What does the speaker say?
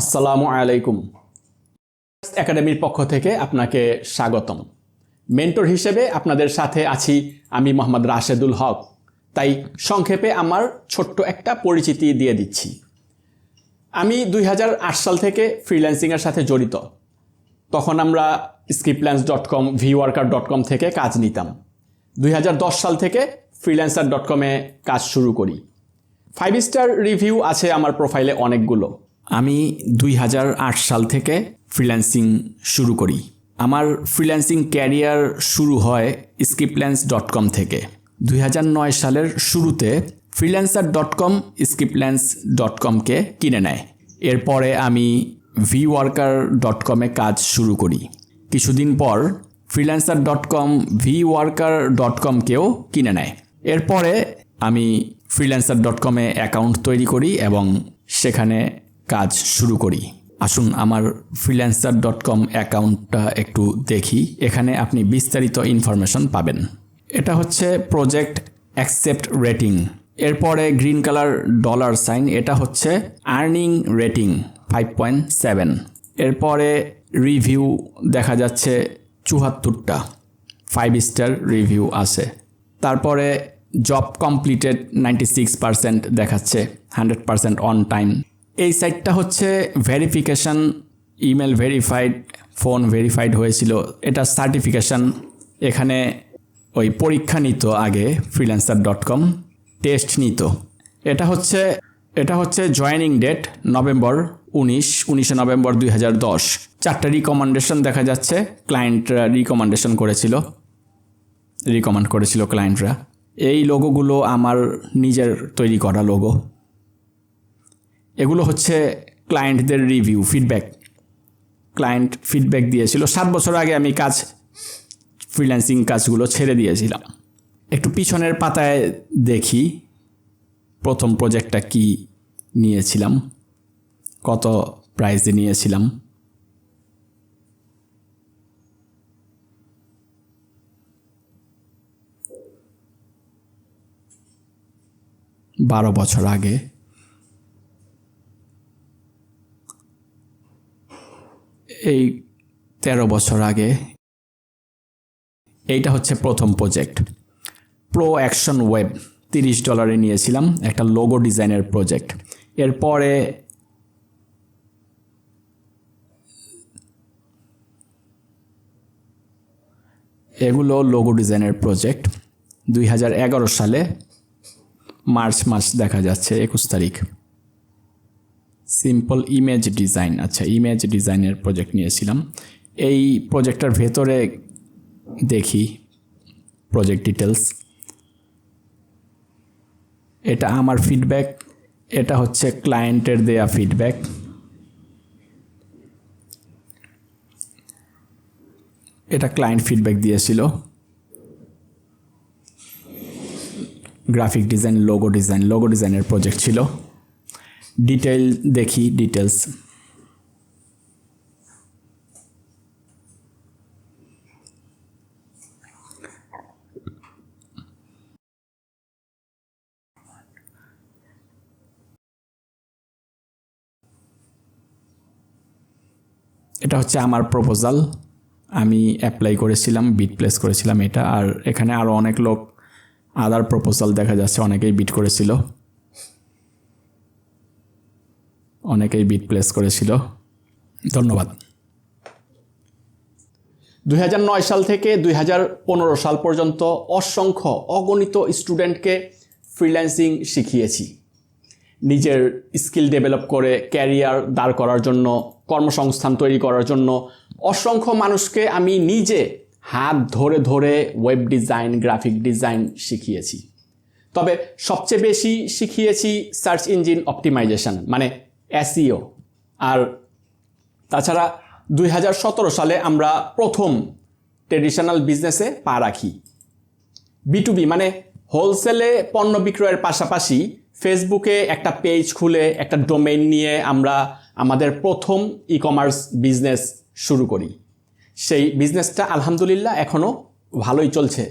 আসসালামু আলাইকুম। একাডেমির পক্ষ থেকে আপনাকে স্বাগতম। মেন্টর হিসেবে আপনাদের সাথে আছি আমি মোহাম্মদ রাশেদুল হক। তাই সংক্ষেপে আমার ছোট্ট একটা পরিচিতি দিয়ে দিচ্ছি। আমি দুই হাজার আট সাল থেকে ফ্রিল্যান্সিংয়ের সাথে জড়িত। তখন আমরা স্ক্রিপ্টল্যান্স ডট কম ভিওয়ার্কার ডট কম থেকে কাজ নিতাম। দুই হাজার দশ সাল থেকে ফ্রিল্যান্সার ডট কমে কাজ শুরু করি। ফাইভ স্টার রিভিউ আছে আমার প্রোফাইলে অনেকগুলো। আমি দুই হাজার আট সাল থেকে ফ্রিল্যান্সিং শুরু করি। আমার ফ্রিল্যান্সিং ক্যারিয়ার শুরু হয় স্ক্রিপ্টল্যান্স ডট কম থেকে। দুই হাজার নয় সালের শুরুতে freelancer dot com scriptlance dot কমকে কিনে নেয়। এরপরে আমি ভি ওয়ার্কার ডট কমে কাজ শুরু করি। কিছুদিন পর freelancer dot com V worker dot কমকেও কিনে নেয়। এরপরে আমি ফ্রিল্যান্সার ডট কমে অ্যাকাউন্ট তৈরি করি এবং সেখানে কাজ শুরু করি। আসুন আমার ফ্রিল্যান্সার ডট কম অ্যাকাউন্টটা একটু দেখি। এখানে আপনি বিস্তারিত ইনফরমেশন পাবেন। এটা হচ্ছে প্রজেক্ট অ্যাকসেপ্ট রেটিং এরপরে গ্রিন কালার ডলার সাইন এটা হচ্ছে earning rating five point seven এরপরে রিভিউ দেখা যাচ্ছে চুহাত্তরটা ফাইভ স্টার রিভিউ আছে। তারপরে job completed ninety six percent দেখাচ্ছে। হান্ড্রেড পার্সেন্ট অন টাইম এই সাইটটা হচ্ছে verification email verified phone verified হয়েছিল। এটা সার্টিফিকেশান এখানে ওই পরীক্ষা নিত আগে ফ্রিল্যান্সার ডট কম টেস্ট নিত। এটা হচ্ছে এটা হচ্ছে জয়েনিং ডেট নভেম্বর উনিশ, উনিশে নভেম্বর দুই হাজার দশ। চারটা রিকমেন্ডেশন দেখা যাচ্ছে ক্লায়েন্টরা রিকমেন্ডেশন করেছিল। রিকমেন্ড করেছিল ক্লায়েন্টরা এই লোগোগুলো আমার নিজের তৈরি করা লোগো এগুলো হচ্ছে ক্লায়েন্টদের রিভিউ ফিডব্যাক ক্লায়েন্ট ফিডব্যাক দিয়েছিল। সাত বছর আগে আমি কাজ ফ্রিল্যান্সিং কাজগুলো ছেড়ে দিয়েছিলাম। একটু পিছনের পাতায় দেখি প্রথম প্রজেক্টটা কি নিয়েছিলাম, কত প্রাইজে নিয়েছিলাম। বারো বছর আগে এই তেরো বছর আগে এইটা হচ্ছে প্রথম প্রজেক্ট প্রো অ্যাকশন ওয়েব তিরিশ ডলারে নিয়েছিলাম একটা লোগো ডিজাইনের প্রজেক্ট এরপরে এগুলো লোগো ডিজাইনের প্রজেক্ট দুই হাজার এগারো সালে মার্চ মাস দেখা যাচ্ছে একুশ তারিখ। সিম্পল ইমেজ ডিজাইন আচ্ছা ইমেজ ডিজাইনের প্রজেক্ট নিয়েছিলাম। এই প্রজেক্টটার ভেতরে দেখি প্রজেক্ট ডিটেলস এটা আমার ফিডব্যাক এটা হচ্ছে ক্লায়েন্টের দেয়া ফিডব্যাক এটা ক্লায়েন্ট ফিডব্যাক দিয়েছিল। Graphic design logo design logo ডিজাইনের প্রজেক্ট ছিল। ডিটেল দেখি ডিটেলস এটা হচ্ছে আমার প্রপোজাল আমি অ্যাপ্লাই করেছিলাম বিট প্লেস করেছিলাম এটা, আর এখানে আরও অনেক লোক আদার প্রপোজাল দেখা যাচ্ছে, অনেকেই বিট করেছিল। অনেকেই বিট প্লেস করেছিল। ধন্যবাদ। দুই হাজার নয় সাল থেকে দুই হাজার পনেরো সাল পর্যন্ত অসংখ্য অগণিত স্টুডেন্টকে ফ্রিল্যান্সিং শিখিয়েছি। নিজের স্কিল ডেভেলপ করে ক্যারিয়ার দাঁড় করার জন্য, কর্মসংস্থান তৈরি করার জন্য অসংখ্য মানুষকে আমি নিজে হাত ধরে ধরে ওয়েব ডিজাইন গ্রাফিক ডিজাইন শিখিয়েছি। তবে সবচেয়ে বেশি শিখিয়েছি সার্চ ইঞ্জিন অপটিমাইজেশন মানে এসইও। আর তাছাড়া দুই হাজার সতেরো সালে আমরা প্রথম ট্রেডিশনাল বিজনেসে পা রাখি। বিটুবি মানে হোলসেলে পণ্য বিক্রয়ের পাশাপাশি ফেসবুকে একটা পেজ খুলে, একটা ডোমেইন নিয়ে আমরা আমাদের প্রথম ই কমার্স বিজনেস শুরু করি। সেই বিজনেসটা আলহামদুলিল্লাহ এখনও ভালোই চলছে।